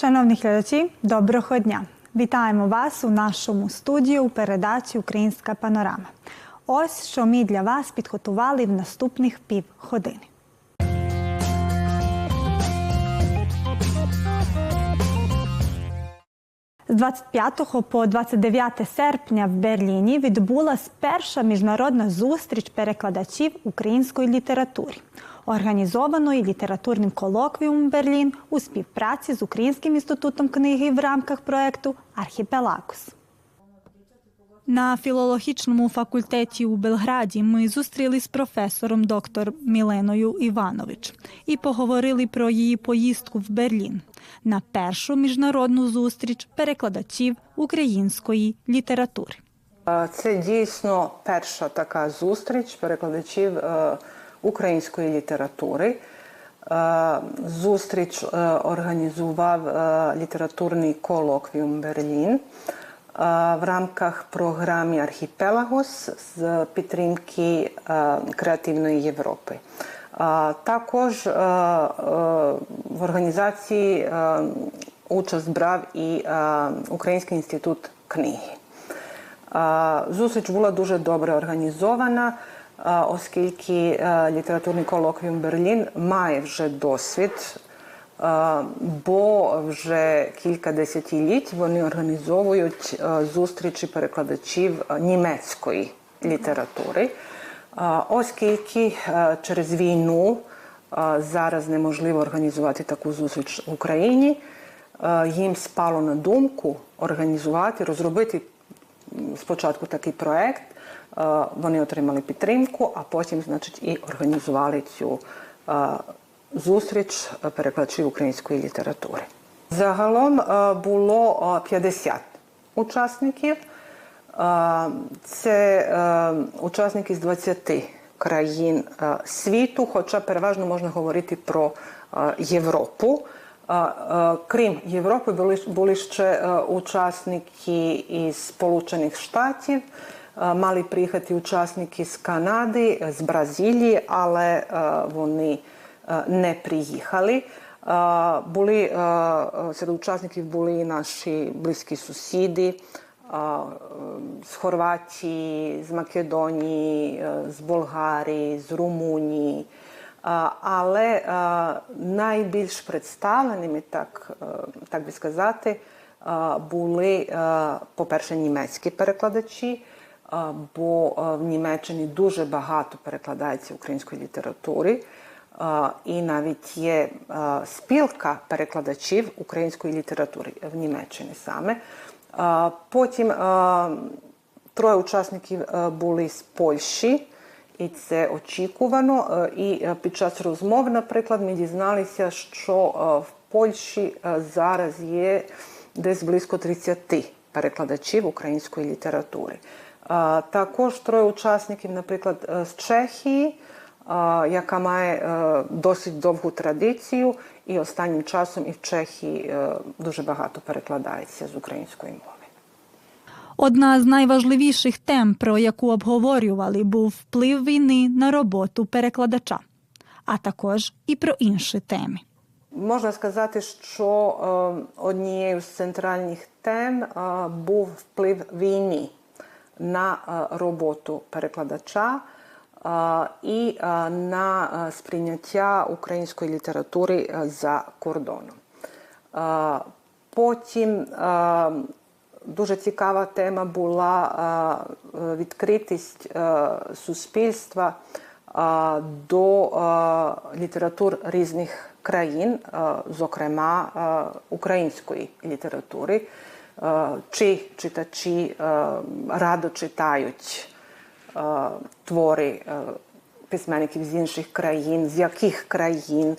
Шановні глядачі, доброго дня! Вітаємо вас у нашому студії у передачі Українська панорама. Ось що ми для вас підготували в наступних півгодини. З 25 по 29 серпня в Берліні відбулася перша міжнародна зустріч перекладачів української літератури, організованої літературним колоквіумом Берлін у співпраці з Українським інститутом книги в рамках проекту Архіпелагус. На філологічному факультеті у Белграді ми зустрілись з професором доктор Міленою Іванович і поговорили про її поїздку в Берлін на першу міжнародну зустріч перекладачів української літератури. Це дійсно перша така зустріч перекладачів е, української літератури. Е, Зустріч е, організував е, літературний колоквіум Берлін в рамках програми Архіпелагос з підтримки креативної Європи. Також в організації участь брав і Український інститут книги. Зустріч була дуже добре організована, оскільки е, літературний колоквіум Берлін має вже досвід, бо вже кілька десятиліть вони організовують е, зустрічі перекладачів е, німецької літератури, оскільки е, через війну е, зараз неможливо організувати таку зустріч в Україні. е, Їм спало на думку організувати, розробити спочатку такий проект, е, вони отримали підтримку, а потім, значить, і організували цю е, зустріч перекладачів української літератури. Загалом е, було е, 50 учасників. Е, Це е, учасники з 20 країн е, світу, хоча переважно можна говорити про е, Європу. Е, е, Крім Європи, були, ще е, учасники із Сполучених Штатів, е, мали приїхати учасники з Канади, е, з Бразилії, але е, вони е, не приїхали. Е, Були, е, е, серед учасників були наші близькі сусіди е, е, з Хорватії, з Македонії, е, з Болгарії, з Румунії. Але е, найбільш представленими, так, е, так би сказати, е, були, е, по-перше, німецькі перекладачі, е, бо в Німеччині дуже багато перекладається української літератури. І навіть є спілка перекладачів української літератури в Німеччині саме. Потім троє учасників були з Польщі. І це очікувано. І під час розмов, наприклад, ми дізналися, що в Польщі зараз є десь близько 30 перекладачів української літератури. Також троє учасників, наприклад, е, з Чехії, яка має е, досить довгу традицію, і останнім часом і в Чехії е, дуже багато перекладається з української мови. Одна з найважливіших тем, про яку обговорювали, був вплив війни на роботу перекладача, а також і про інші теми. Можна сказати, що однією з центральних тем був вплив війни на е, роботу перекладача е, і е, на сприйняття української літератури за кордоном. Потім дуже цікава тема була відкритість суспільства до літератур різних країн, зокрема української літератури. Е, Чи читачі е, радо читають е, твори письменників з інших країн, з яких країн,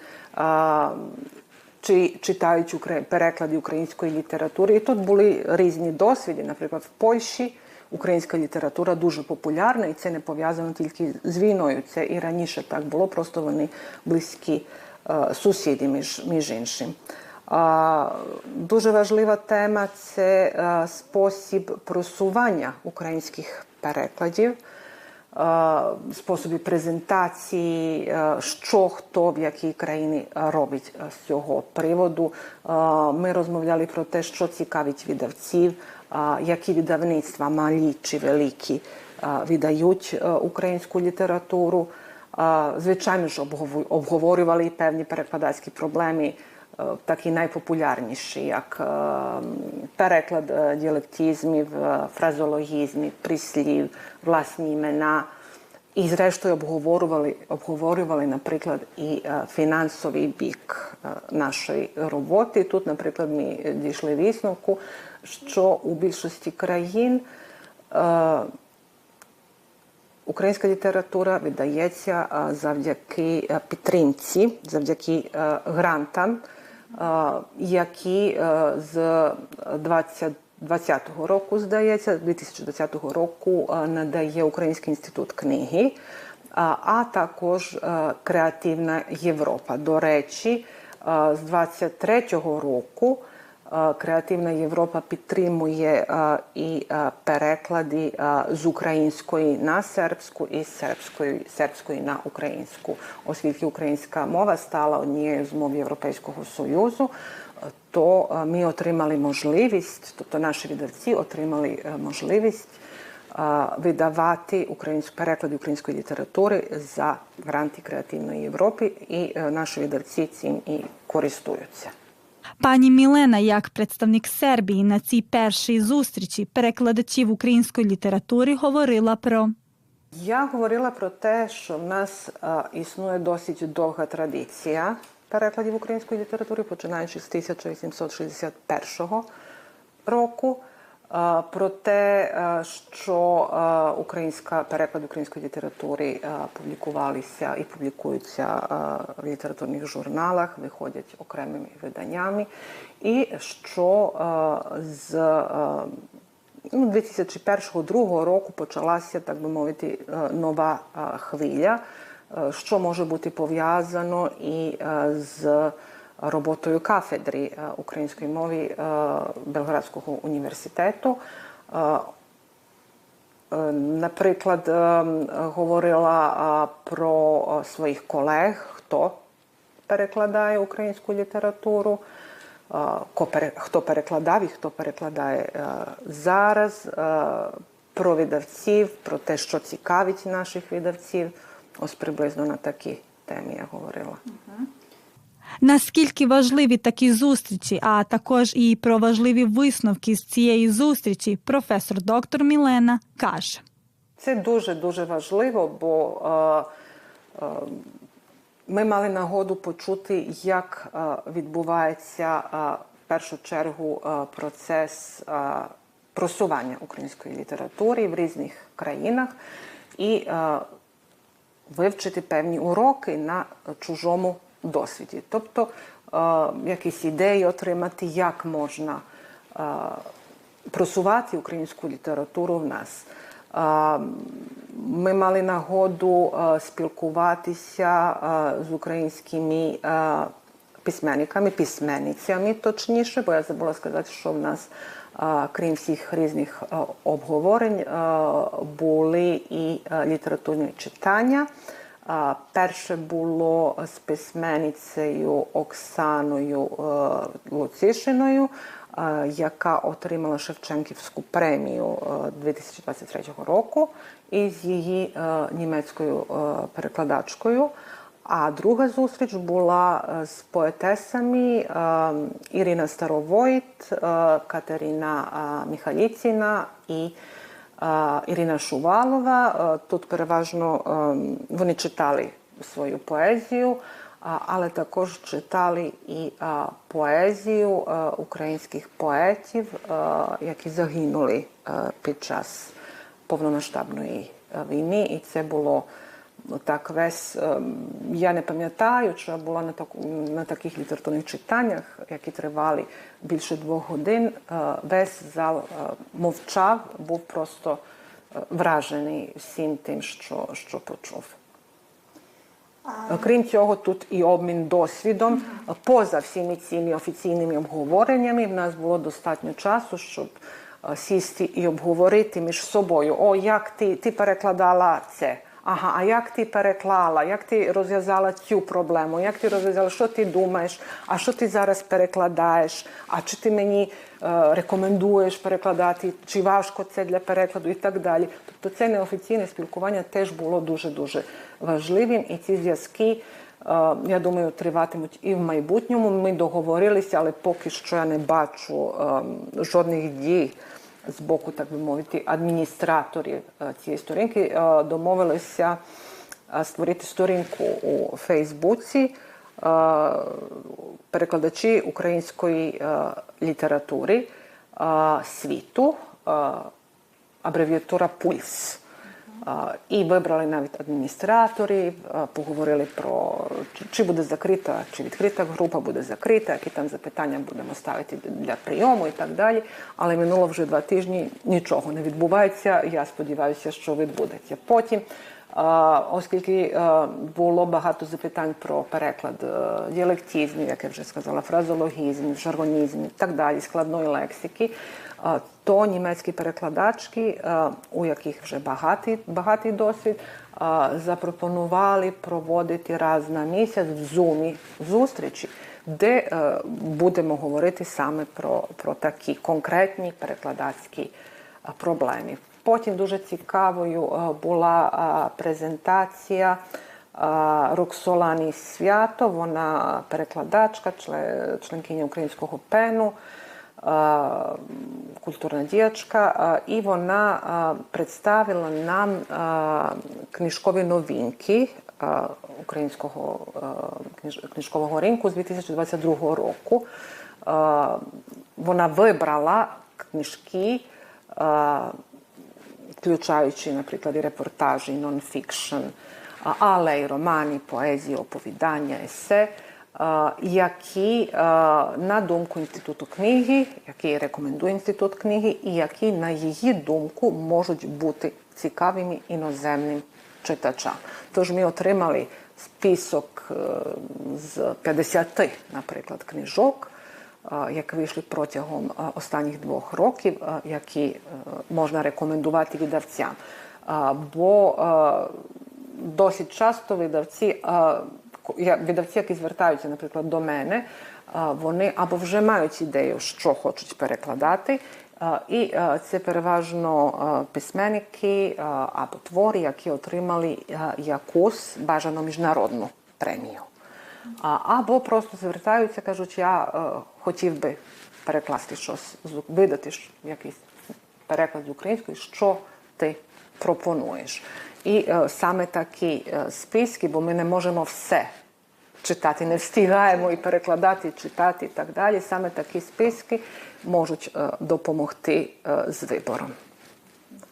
чи читають переклади української літератури. І тут були різні досвіди. Наприклад, в Польщі українська література дуже популярна, і це не пов'язано тільки з війною. Це і раніше так було, просто вони близькі сусіди між, між іншим. Дуже важлива тема це спосіб просування українських перекладів. способи презентації, що хто в якій країні робить з цього приводу. Ми розмовляли про те, що цікавить видавців, які видавництва малі чи великі видають е, українську літературу. Звичайно ж, обговорювали певні перекладацькі проблеми, е, такі найпопулярніші, як е, переклад е, діалектизмів, фразологізмів, прислів, власні імена. І зрештою обговорювали, обговорювали, наприклад, і фінансовий бік нашої роботи. Тут, наприклад, ми дійшли висновку, що у більшості країн Українська література видається завдяки підтримці, завдяки грантам, які е, з 20 2020 року, здається, 2020 року е, надає Український інститут книги, а, також е, Креативна Європа. До речі, з 23 року Креативна Європа підтримує і переклади з української на сербську і з сербської, сербської на українську, оскільки українська мова стала однією з мов Європейського Союзу. То ми отримали можливість, тобто наші видавці отримали е, можливість видавати українську переклади української літератури за гранти Креативної Європи, і е, наші видавці цим і користуються. Пані Мілена, як представник Сербії на цій першій зустрічі перекладачів української літератури, говорила про Я говорила про те, що в нас а, існує досить довга традиція перекладів української літератури, починаючи з 1861 року. Про те, що українська переклад української літератури публікувалися і публікуються в літературних журналах, виходять окремими виданнями, і що з ну, 2001-2002 року почалася, так би мовити, нова хвиля, що може бути пов'язано і з роботою кафедри е, української мови е, Белградського університету. Е, Наприклад, говорила про своїх колег, хто перекладає українську літературу, хто перекладав і хто перекладає зараз, про видавців, про те, що цікавить наших видавців. Ось приблизно на такі теми я говорила. Наскільки важливі такі зустрічі, а також і про важливі висновки з цієї зустрічі, професор доктор Мілена каже. Це дуже дуже важливо, бо е, е, ми мали нагоду почути, як е, відбувається е, в першу чергу е, процес е, просування української літератури в різних країнах і вивчити певні уроки на чужому досвіді. Тобто е, якісь ідеї отримати, як можна е, просувати українську літературу в нас. Е, Ми мали нагоду спілкуватися з українськими письменниками, письменницями, точніше, бо я забула сказати, що в нас, крім всіх різних обговорень, були і літературні читання. Е, Перше було з письменницею Оксаною е, Луцишиною, е, яка отримала Шевченківську премію е, 2023 року, і з її е, німецькою е, перекладачкою. А друга зустріч була е, з поетесами е, Ірина Старовойт, е, Катерина е, Міхаліціна і е, Ірина Шувалова. Е, Тут переважно е, вони читали свою поезію, але також читали і поезію е, українських поетів, які загинули під час повномасштабної війни, і це було так весь. ем, Я не пам'ятаю, що я була на, таку, на таких літературних читаннях, які тривали більше двох годин. Е, Весь зал е, мовчав, був просто е, вражений всім тим, що, що почув. Крім цього, тут і обмін досвідом. Поза всіми цими офіційними обговореннями в нас було достатньо часу, щоб сісти і обговорити між собою. О, як ти, ти перекладала це? Ага, а як ти переклала, як ти розв'язала цю проблему, як ти розв'язала, що ти думаєш, а що ти зараз перекладаєш, а чи ти мені е, рекомендуєш перекладати, чи важко це для перекладу і так далі. Тобто це неофіційне спілкування теж було дуже-дуже важливим, і ці зв'язки, е, я думаю, триватимуть і в майбутньому. Ми договорилися, але поки що я не бачу е, жодних дій з боку, так би мовити, адміністраторів е, цієї сторінки е, домовилися е, створити сторінку у Фейсбуці перекладачі української літератури світу, абревіатура Пульс. І вибрали навіть адміністраторів, е, поговорили про чи- буде закрита, чи відкрита група буде закрита, які там запитання будемо ставити для прийому і так далі. Але минуло вже два тижні, нічого не відбувається. Я сподіваюся, що відбудеться. Потім, е, оскільки е, було багато запитань про переклад діалектизмів, як я вже сказала, фразологізмів, жаргонізмів і так далі, складної лексики. То німецькі перекладачки, е, у яких вже багатий, багатий досвід, е, запропонували проводити раз на місяць в зумі зустрічі, де е, будемо говорити саме про, про такі конкретні перекладацькі проблеми. Потім дуже цікавою була презентація Роксолані Свято. Вона перекладачка, чле- членкиня українського пену, представила нам е, книжкові новинки е, українського е, книжкового ринку з 2022 року. Вона вибрала книжки. включаючи, наприклад, і репортажі, нон-фікшн, але й романи, поезії, оповідання, есе, які, на думку Інституту книги, які рекомендує Інститут книги, і які, на її думку, можуть бути цікавими іноземним читачам. Тож ми отримали список е, з 50, наприклад, книжок, е, які вийшли протягом е, останніх двох років, які можна рекомендувати видавцям. Бо досить часто видавці, я- видавці, які звертаються, наприклад, до мене, е, вони або вже мають ідею, що хочуть перекладати, е, і е, це переважно письменники або твори, які отримали якусь бажану міжнародну премію. Або просто звертаються, кажуть, я хотів би перекласти щось, видати якийсь переклад з української, що ти пропонуєш. І е, саме такі е, списки, бо ми не можемо все читати, не встигаємо і перекладати, читати і так далі. Саме такі списки можуть е, допомогти е, з вибором.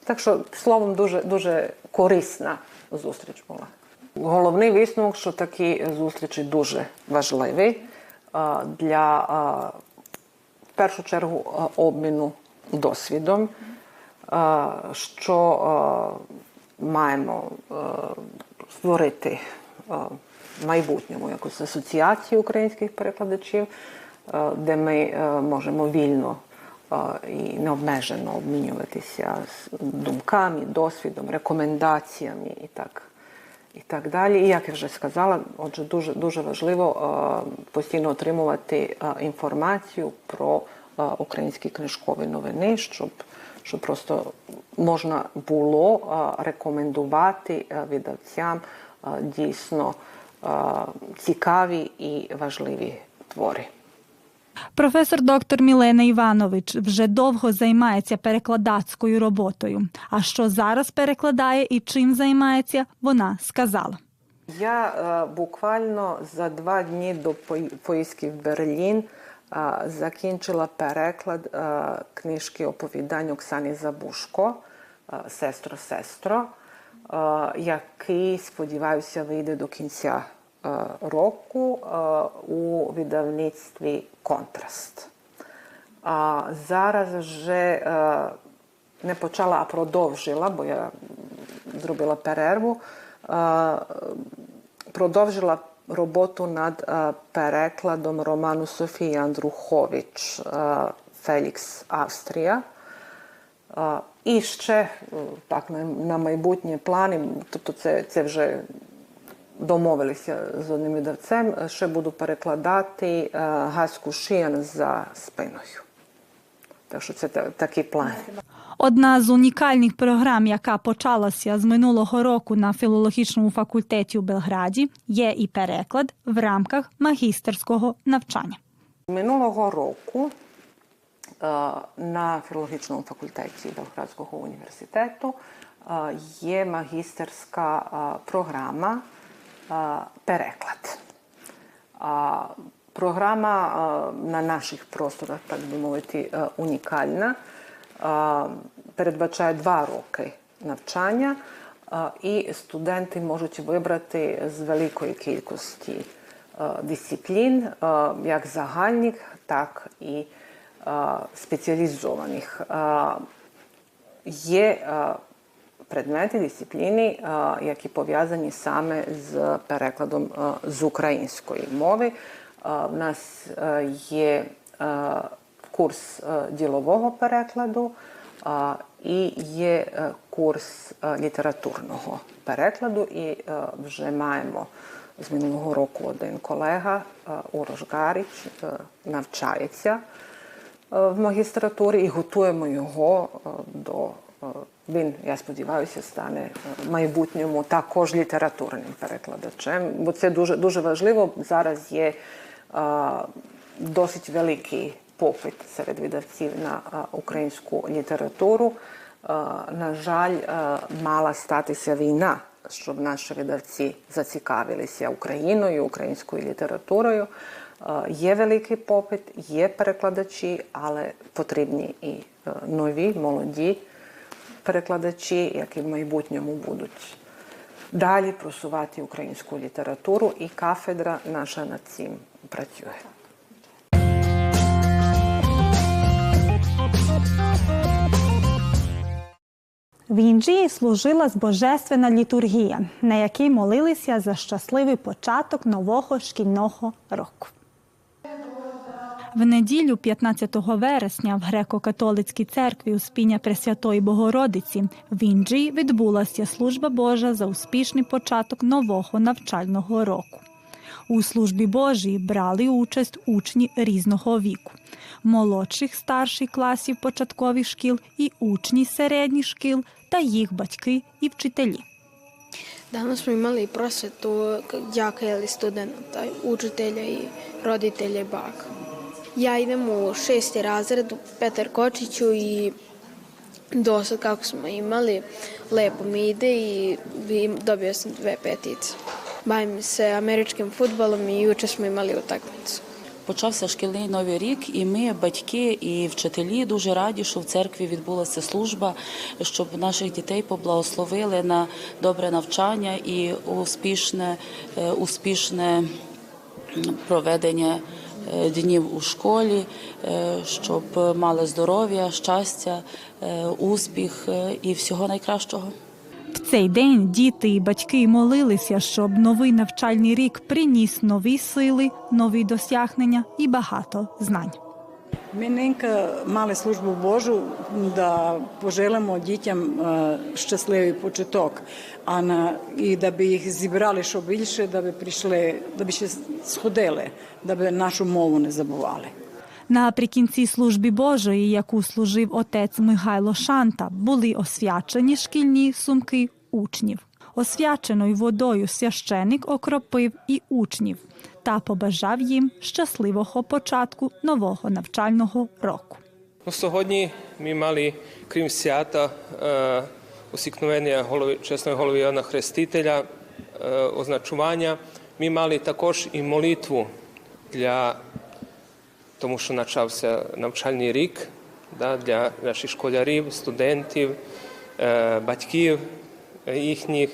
Так що, словом, дуже, дуже корисна зустріч була. Головний висновок, що такі зустрічі дуже важливі е, для е, в першу чергу е, обміну досвідом, що е, маємо е, створити е, в майбутньому якусь асоціацію українських перекладачів, е, де ми е, можемо вільно е, і необмежено обмінюватися думками, досвідом, рекомендаціями і так, і так далі. І як я вже сказала, отже, дуже, дуже важливо е, постійно отримувати е, інформацію про е, українські книжкові новини, щоб, щоб просто можна було рекомендувати видавцям дійсно цікаві і важливі твори. Професор доктор Мілена Іванович вже довго займається перекладацькою роботою. А що зараз перекладає і чим займається, вона сказала. Я е, буквально за два дні до пої- поїздки в Берлін закінчила переклад е, книжки оповідань Оксани Забушко е, Сестро, сестро, який, сподіваюся, вийде до кінця року у видавництві Контраст. Зараз вже не почала, а продовжила, бо я зробила перерву. Продовжила роботу над е, перекладом роману Софії Андрухович е, Фелікс Австрія. А, І ще е, так на, на майбутнє плани, тобто це, це вже домовилися з одним видавцем, е, ще буду перекладати е, Гаську Шиян за спиною. Так що це такий план. Одна з унікальних програм, яка почалася з минулого року на філологічному факультеті у Белграді, є і переклад в рамках магістерського навчання. Минулого року е, на філологічному факультеті Белградського університету е, є магістерська е, програма переклад. Програма на наших просторах, так би мовити, унікальна. Е, Передбачає два роки навчання, е, і студенти можуть вибрати з великої кількості е, дисциплін, як загальних, так і спеціалізованих. Є предмети, дисципліни, які пов'язані саме з перекладом з української мови. В нас є курс е, ділового перекладу і є е, курс е, літературного перекладу, і вже маємо з минулого року один колега Урош Гаріч навчається в магістратурі і готуємо його до він, я сподіваюся, стане в майбутньому також літературним перекладачем, бо це дуже дуже важливо. Зараз є е, досить великий попит серед видавців на е, українську літературу. Е, На жаль, е, мала статися війна, щоб наші видавці зацікавилися Україною, українською літературою. Є великий попит, є перекладачі, але потрібні і нові, молоді перекладачі, які в майбутньому будуть далі просувати українську літературу, і кафедра наша над цим працює. В Інджії служилась божественна літургія, на якій молилися за щасливий початок нового шкільного року. В неділю, 15 вересня, в греко-католицькій церкві Успіння Пресвятої Богородиці в Інджії відбулася служба Божа за успішний початок нового навчального року. У службі Божій брали участь учні різного віку, молодших старших класів початкових шкіл і учні середніх шкіл та їх батьки і вчителі. Danas smo imali prosvetu đaka ili studenta, učitelja i roditelja i baka. Ja idem u šesti razred u Petar Kočiću i do sad kako smo imali, lepo mi ide i dobio sam dve petice. Bavim se američkim futbolom i juče smo imali utakmicu. Почався шкільний новий рік, і ми, батьки і вчителі, дуже раді, що в церкві відбулася служба, щоб наших дітей поблагословили на добре навчання і успішне, е, успішне проведення е, днів у школі, е, щоб мали здоров'я, щастя, успіх і всього найкращого. В цей день діти і батьки молилися, щоб новий навчальний рік приніс нові сили, нові досягнення і багато знань. Ми ненька мали службу Божу да пожелимо дітям е, щасливий початок, а на і да би їх зібрали що більше, да би прийшли, да би ще сходили, да би нашу мову не забували. Наприкінці служби Божої, яку служив отець Михайло Шанта, були освячені шкільні сумки учнів. Освяченою водою священик окропив і учнів та побажав їм щасливого початку нового навчального року. Ну, сьогодні ми мали, крім свята, е, усікновення голови, чесної голови Іоанна Хрестителя, е, означування, ми мали також і молитву для тому, що почався навчальний рік да, для наших школярів, студентів, е, батьків їхніх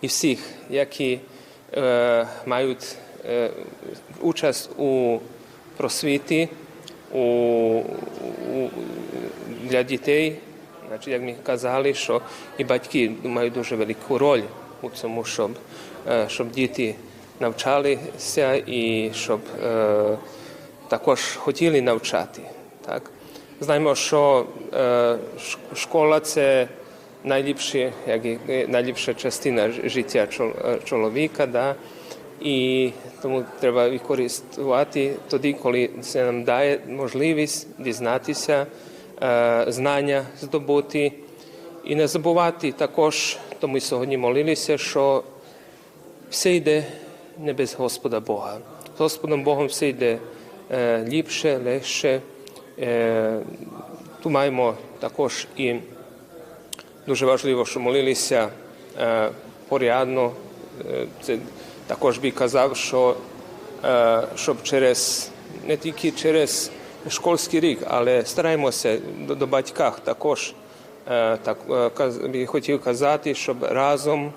і всіх, які е, мають е, участь у просвіті, у, у, для дітей. Значить, як ми казали, що і батьки мають дуже велику роль у цьому, щоб, щоб діти навчалися і щоб також хотіли навчати. Так? Знаємо, що е, школа це найліпші, як і- е, найліпша частина життя е, чоловіка. Да? І тому треба використовувати тоді, коли це нам дає можливість дізнатися, е, знання здобути. І не забувати також, то ми сьогодні молилися, що все йде не без Господа Бога. З Господом Богом все йде ліпше, легше. Е, тут маємо також і дуже важливо, що молилися е, порядно. Е, це також би казав, що е, щоб через не тільки через школьний рік, але стараємося до, до батьках також е, так е, би хотів казати, щоб разом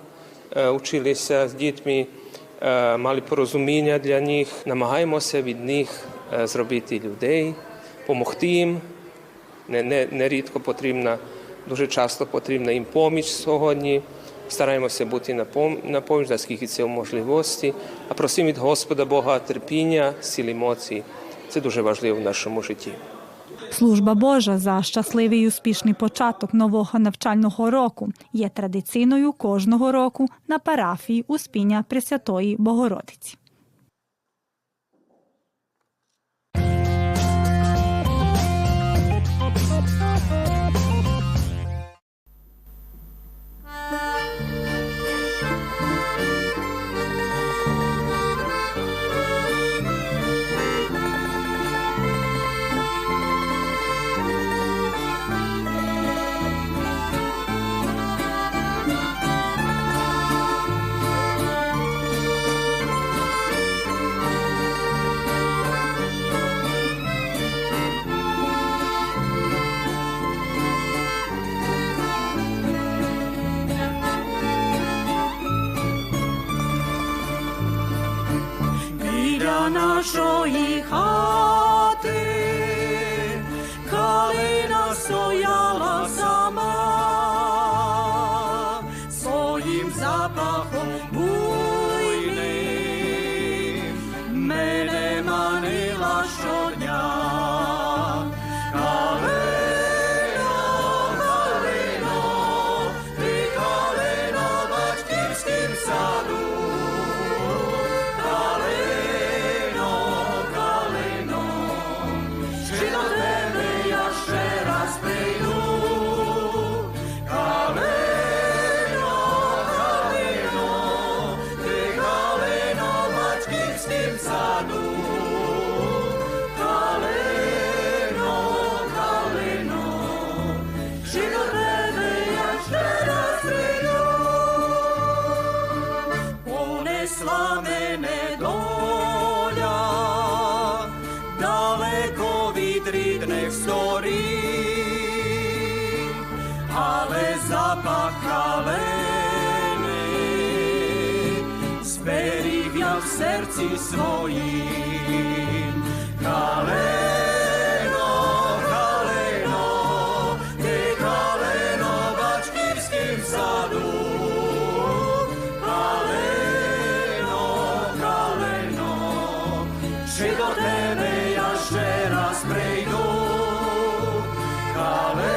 е, училися з дітьми, е, мали порозуміння для них, намагаємося від них е, зробити людей, допомогти їм. Не, не, нерідко потрібна, дуже часто потрібна їм поміч сьогодні. Стараємося бути на, пом, на поміч, наскільки це в можливості, а просимо від Господа Бога терпіння, сил емоцій. Це дуже важливо в нашому житті. Служба Божа за щасливий і успішний початок нового навчального року є традиційною кожного року на парафії Успіння Пресвятої Богородиці. Нашої хати. Калина стояла сама, серці своїм. Калино, калино, ти калино в саду. Калино, калино, чи до тебе я ще раз прийду? Калино,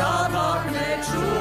Sabak mit Schuhe.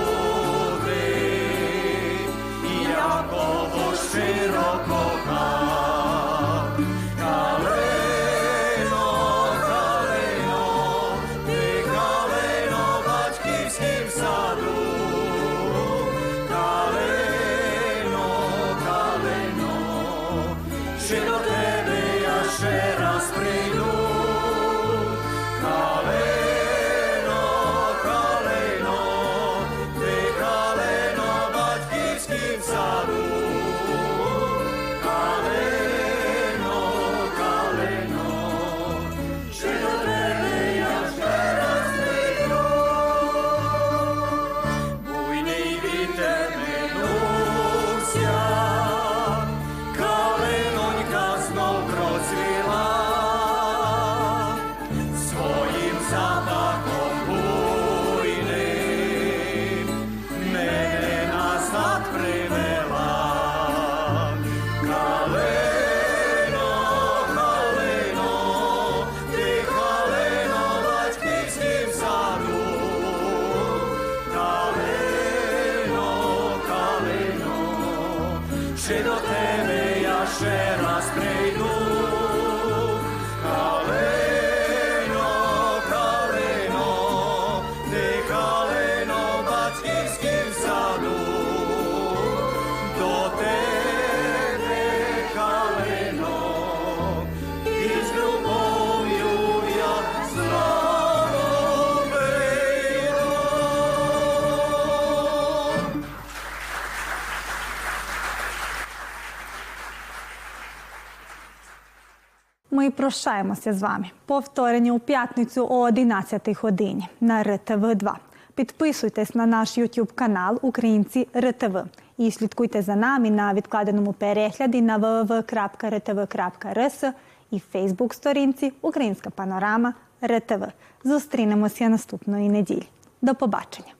Прощаємося з вами. Повторення у п'ятницю о 11 годині на РТВ 2 Підписуйтесь на наш YouTube канал Українці РТВ і слідкуйте за нами на відкладеному перегляді на www.rtv.rs і Фейсбук сторінці Українська панорама РТВ. Зустрінемося наступної неділі. До побачення.